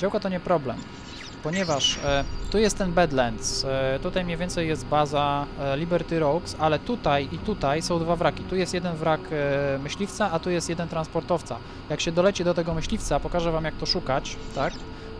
Działka to nie problem, ponieważ e, tu jest ten Badlands, e, tutaj mniej więcej jest baza e, Liberty Rogues, ale tutaj i tutaj są dwa wraki. Tu jest jeden wrak e, myśliwca, a tu jest jeden transportowca. Jak się doleci do tego myśliwca, pokażę wam jak to szukać, tak?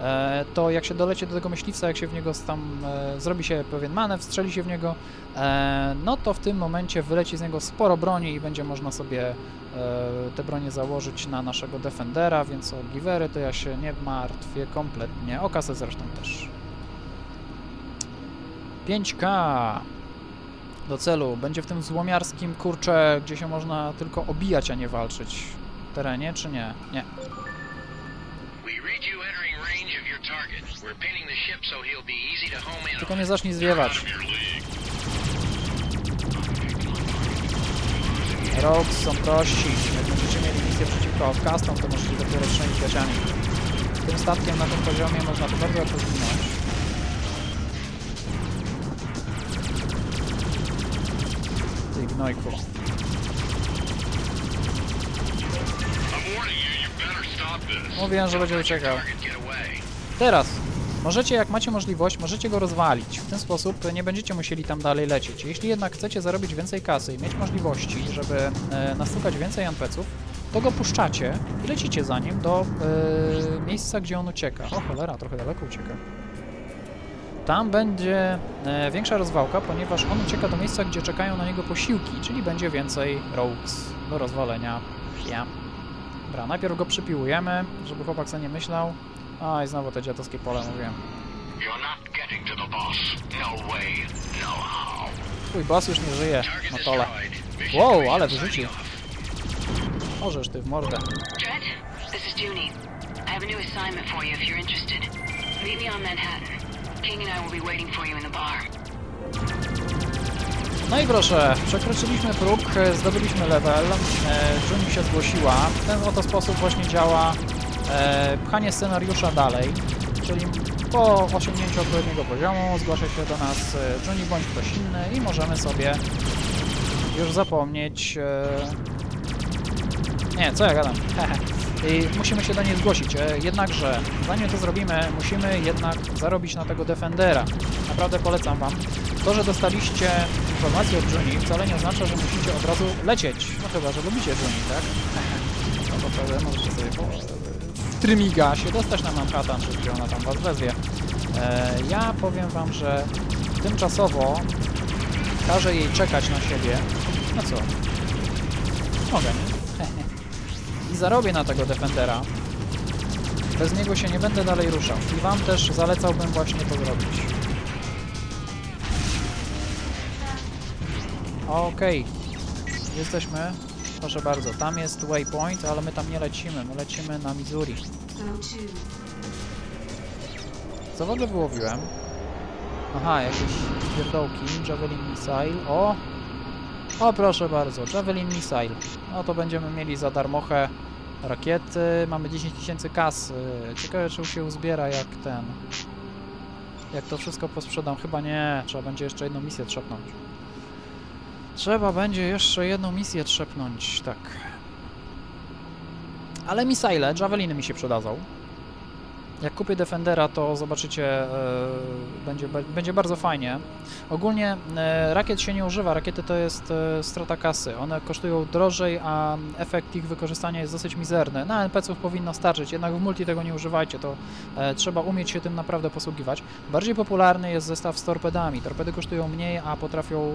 E, to jak się doleci do tego myśliwca, jak się w niego tam e, zrobi się pewien manewr, strzeli się w niego, e, no to w tym momencie wyleci z niego sporo broni i będzie można sobie te bronie założyć na naszego Defendera, więc o givery to ja się nie martwię kompletnie, o kasę zresztą też. 5K do celu. Będzie w tym złomiarskim kurcze, gdzie się można tylko obijać, a nie walczyć terenie, czy nie? Nie. Tylko nie zacznij zwiewać. Rogues są prości. Jak będziecie mieli misję przeciwko outcastom, to możecie dopiero strzelić gaciami. Tym statkiem na tym poziomie można to bardzo łatwo zginąć. Ty gnojku. Mówiłem, że będzie uciekał. Teraz, możecie, jak macie możliwość, możecie go rozwalić. W ten sposób nie będziecie musieli tam dalej lecieć. Jeśli jednak chcecie zarobić więcej kasy i mieć możliwości, żeby e, nastukać więcej NPC-ów, to go puszczacie i lecicie za nim do e, miejsca, gdzie on ucieka. O cholera, trochę daleko ucieka. Tam będzie e, większa rozwałka, ponieważ on ucieka do miejsca, gdzie czekają na niego posiłki, czyli będzie więcej rogues do rozwalenia. Ja. Dobra, najpierw go przypiłujemy, żeby chłopak sobie nie myślał. A, i znowu te dziadowskie pole mówiłem. No no. Twój boss już nie żyje na tole. Wow, ale wyrzucił. Możesz ty w mordę. Trent, this is Junie. I have a new assignment for you if you're interested. Meet me on Manhattan. King and I will be waiting for you in the bar. No i proszę, przekroczyliśmy próg, e, zdobyliśmy level, e, Juni się zgłosiła. W ten oto sposób właśnie działa pchanie scenariusza dalej, czyli po osiągnięciu odpowiedniego poziomu zgłasza się do nas e, Juni bądź ktoś inny i możemy sobie już zapomnieć... E, nie, co ja gadam? I musimy się do niej zgłosić. E, Jednakże, zanim to zrobimy, musimy jednak zarobić na tego Defendera. Naprawdę polecam Wam. To, że dostaliście informację od Juni wcale nie oznacza, że musicie od razu lecieć. No chyba, że lubicie Juni, tak? No to wtedy możecie sobie po, Trymiga się dostać na Manhattan, czy ona tam Was wezwie. E, ja powiem Wam, że tymczasowo każę jej czekać na siebie. No co? Mogę? I zarobię na tego Defendera. Bez niego się nie będę dalej ruszał. I Wam też zalecałbym właśnie to zrobić. Okej. Jesteśmy. Proszę bardzo, tam jest waypoint, ale my tam nie lecimy. My lecimy na Missouri. Co w ogóle wyłowiłem? Aha, jakieś pierdołki. Javelin Missile. O! O, proszę bardzo, Javelin Missile. No to będziemy mieli za darmochę rakiety. Mamy 10 tysięcy kasy. Ciekawe, czy się uzbiera jak ten... Jak to wszystko posprzedam. Chyba nie. Trzeba będzie jeszcze jedną misję trzepnąć. Trzeba będzie jeszcze jedną misję trzepnąć, tak. Ale misile, javeliny mi się przydadzą. Jak kupię Defendera, to zobaczycie, e, będzie, będzie bardzo fajnie. Ogólnie e, rakiet się nie używa, rakiety to jest e, strata kasy. One kosztują drożej, a efekt ich wykorzystania jest dosyć mizerny. Na NPC-ów powinno starczyć, jednak w multi tego nie używajcie, to trzeba umieć się tym naprawdę posługiwać. Bardziej popularny jest zestaw z torpedami. Torpedy kosztują mniej, a potrafią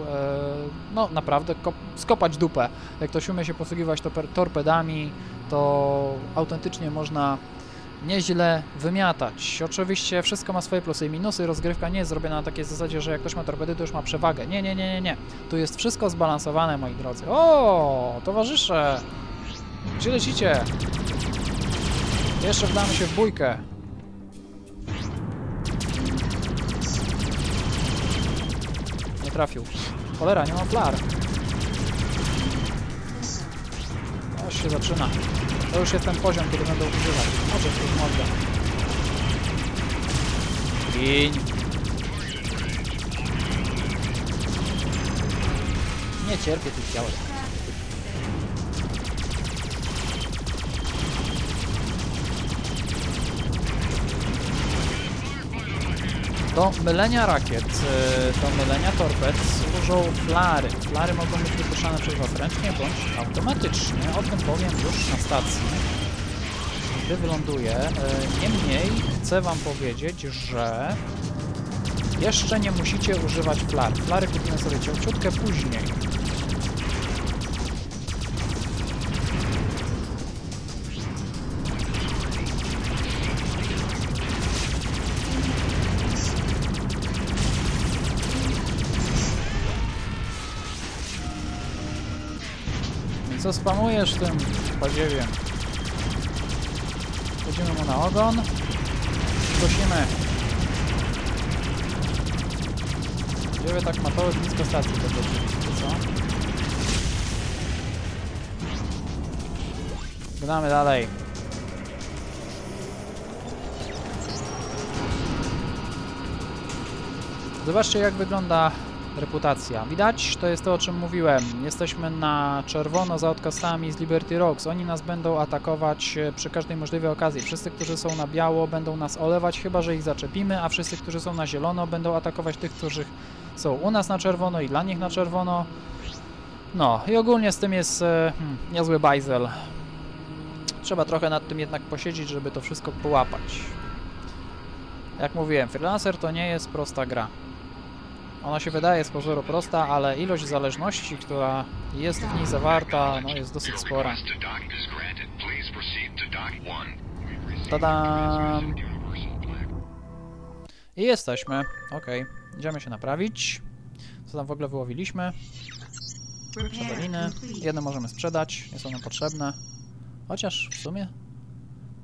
no naprawdę kop- skopać dupę. Jak ktoś umie się posługiwać torpedami, to autentycznie można nieźle wymiatać. Oczywiście wszystko ma swoje plusy i minusy. Rozgrywka nie jest zrobiona na takiej zasadzie, że jak ktoś ma torpedy, to już ma przewagę. Nie, nie, nie, nie, nie. Tu jest wszystko zbalansowane, moi drodzy. O, towarzysze! Gdzie lecicie? Jeszcze wdamy się w bójkę. Nie trafił. Cholera, nie ma flar. Już się zaczyna. To już jest ten poziom, kiedy będą używać. Może tu w mordę. Gin. Nie cierpię tych działek. Do mylenia rakiet, do mylenia torped służą flary. Flary mogą być wypuszczane przez Was ręcznie bądź automatycznie. O tym powiem już na stacji, gdy wyląduję. E, Niemniej chcę Wam powiedzieć, że jeszcze nie musicie używać flar. Flary kupimy sobie ciutkę później. Co spamujesz tym podziewiem? Chodzimy mu na ogon. Prosimy. Gdzie wy tak matoły blisko stacji to czy co? Gnamy dalej. Zobaczcie jak wygląda reputacja. Widać? To jest to o czym mówiłem. Jesteśmy na czerwono za odkastami z Liberty Rocks. Oni nas będą atakować e, przy każdej możliwej okazji. Wszyscy, którzy są na biało będą nas olewać, chyba że ich zaczepimy, a wszyscy, którzy są na zielono będą atakować tych, którzy są u nas na czerwono i dla nich na czerwono. No i ogólnie z tym jest e, hmm, niezły bajzel. Trzeba trochę nad tym jednak posiedzieć, żeby to wszystko połapać. Jak mówiłem, freelancer to nie jest prosta gra. Ona się wydaje z pozoru prosta, ale ilość zależności, która jest w niej zawarta, no jest dosyć spora. Tadam! I jesteśmy. Okej, idziemy się naprawić. Co tam w ogóle wyłowiliśmy? Szabeliny. Jedne możemy sprzedać, nie są nam potrzebne. Chociaż w sumie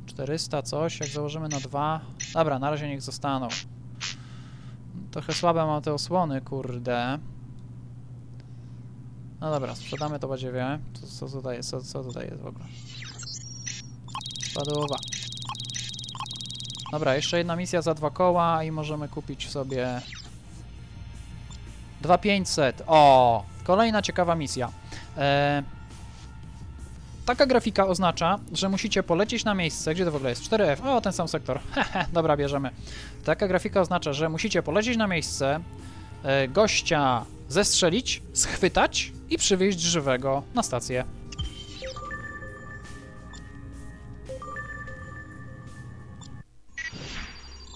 400 coś, jak założymy na dwa. Dobra, na razie niech zostaną. Trochę słabe mam te osłony, kurde. No dobra, sprzedamy to badziewie. Co, co tutaj jest? Co, co tutaj jest w ogóle? Spadłowa. Dobra, jeszcze jedna misja za dwa koła i możemy kupić sobie 2500. O, kolejna ciekawa misja. E, taka grafika oznacza, że musicie polecieć na miejsce, gdzie to w ogóle jest? 4F. O, ten sam sektor. Hehe, dobra, bierzemy. Taka grafika oznacza, że musicie polecieć na miejsce, e, gościa zestrzelić, schwytać i przywieźć żywego na stację.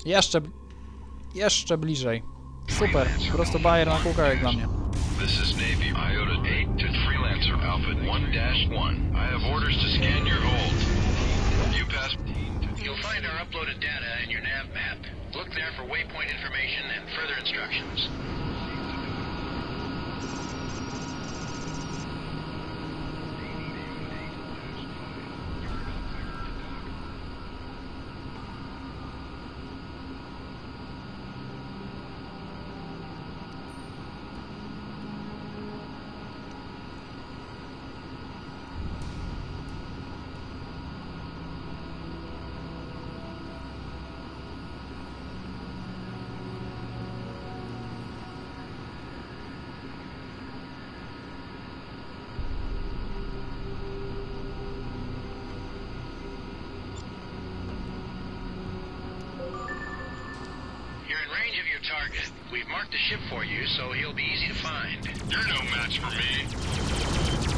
Jeszcze, jeszcze bliżej. Super, po prostu bajer na kółkach jak dla mnie. This is Navy Iota 8 Alpha 1-1. I have orders to scan your hold. You pass... You'll find our uploaded data in your nav map. Look there for waypoint information and further instructions. You're in range of your target. We've marked the ship for you, so he'll be easy to find. You're no match for me.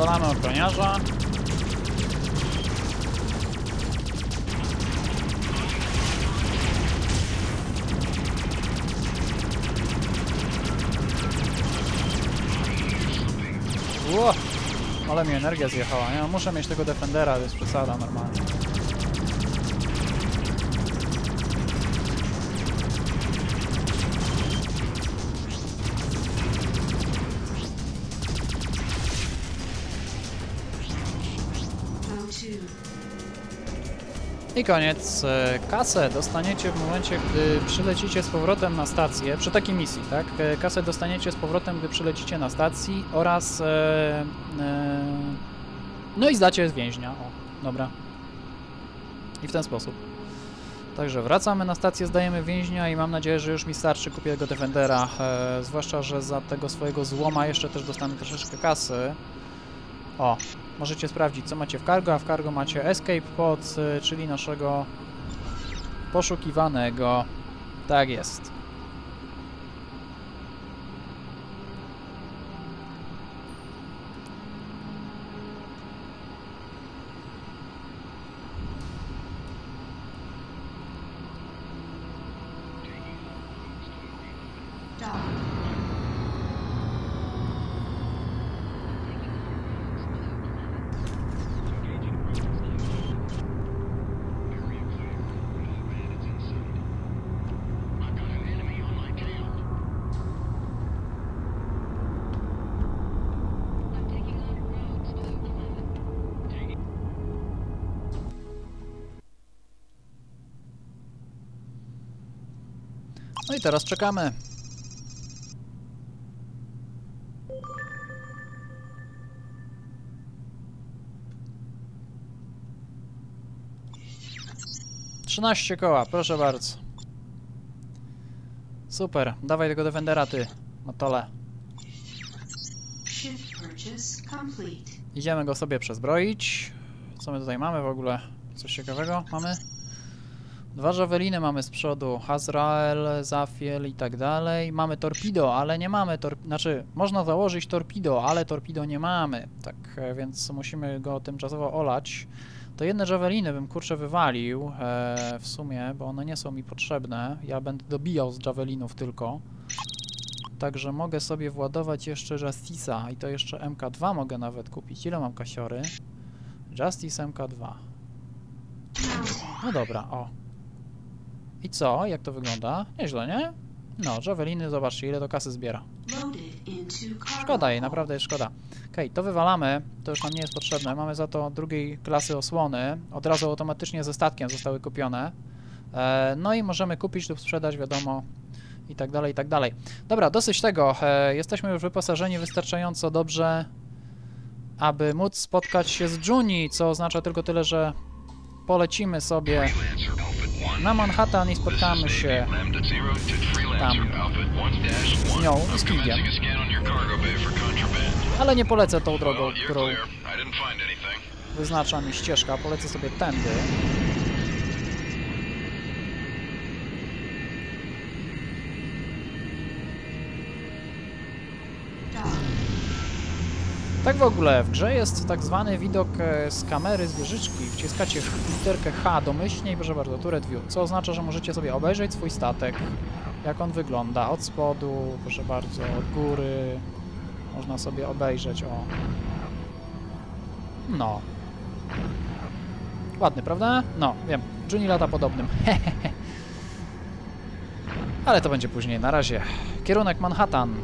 Rozwalamy ochroniarza. Ło! Ale mi energia zjechała, nie? Muszę mieć tego Defendera, jest przesada normalnie. Koniec. E, Kasę dostaniecie w momencie, gdy przylecicie z powrotem na stację, przy takiej misji, tak? E, Kasę dostaniecie z powrotem, gdy przylecicie na stacji oraz... E, no i zdacie z więźnia. O, dobra. I w ten sposób. Także wracamy na stację, zdajemy więźnia i mam nadzieję, że już mi starczy, kupię tego Defendera. Zwłaszcza, że za tego swojego złoma jeszcze też dostanę troszeczkę kasy. O, możecie sprawdzić, co macie w cargo, a w cargo macie Escape Pod, y, czyli naszego poszukiwanego. Tak jest. No i teraz czekamy. Trzynaście koła, proszę bardzo. Super, dawaj tego Defendera ty, Matole. Idziemy go sobie przezbroić. Co my tutaj mamy w ogóle? Coś ciekawego mamy? Dwa żaweliny mamy z przodu, Hazrael, Zafiel i tak dalej. Mamy torpido, ale nie mamy tor... Znaczy, można założyć torpido, ale torpido nie mamy. Tak, e, więc musimy go tymczasowo olać. To jedne żaweliny bym kurczę wywalił e, w sumie, bo one nie są mi potrzebne. Ja będę dobijał z javelinów tylko. Także mogę sobie władować jeszcze Justice'a i to jeszcze MK2 mogę nawet kupić. Ile mam kasiory? Justice MK2. No dobra, o. I co? Jak to wygląda? Nieźle, nie? No, Javeliny, zobaczcie ile to kasy zbiera. Szkoda jej, naprawdę jest szkoda. Okej, to wywalamy, to już nam nie jest potrzebne. Mamy za to drugiej klasy osłony. Od razu automatycznie ze statkiem zostały kupione. E, no i możemy kupić lub sprzedać, wiadomo, i tak dalej, i tak dalej. Dobra, dosyć tego. E, jesteśmy już wyposażeni wystarczająco dobrze, aby móc spotkać się z Juni, co oznacza tylko tyle, że polecimy sobie Freelancer Alpha 1. na Manhattan i spotkamy się tam. Alpha 1-1. z nią i z Kingiem. Ale nie polecę tą drogą, którą wyznacza mi ścieżka. Polecę sobie tędy. Dock. Tak w ogóle, w grze jest tak zwany widok e, z kamery z wieżyczki. Wciskacie literkę H domyślnie i proszę bardzo, turret view, co oznacza, że możecie sobie obejrzeć swój statek, jak on wygląda od spodu, proszę bardzo, od góry. Można sobie obejrzeć, o. No. Ładny, prawda? No, wiem. Juni lata podobnym. Ale to będzie później, na razie. Kierunek Manhattan.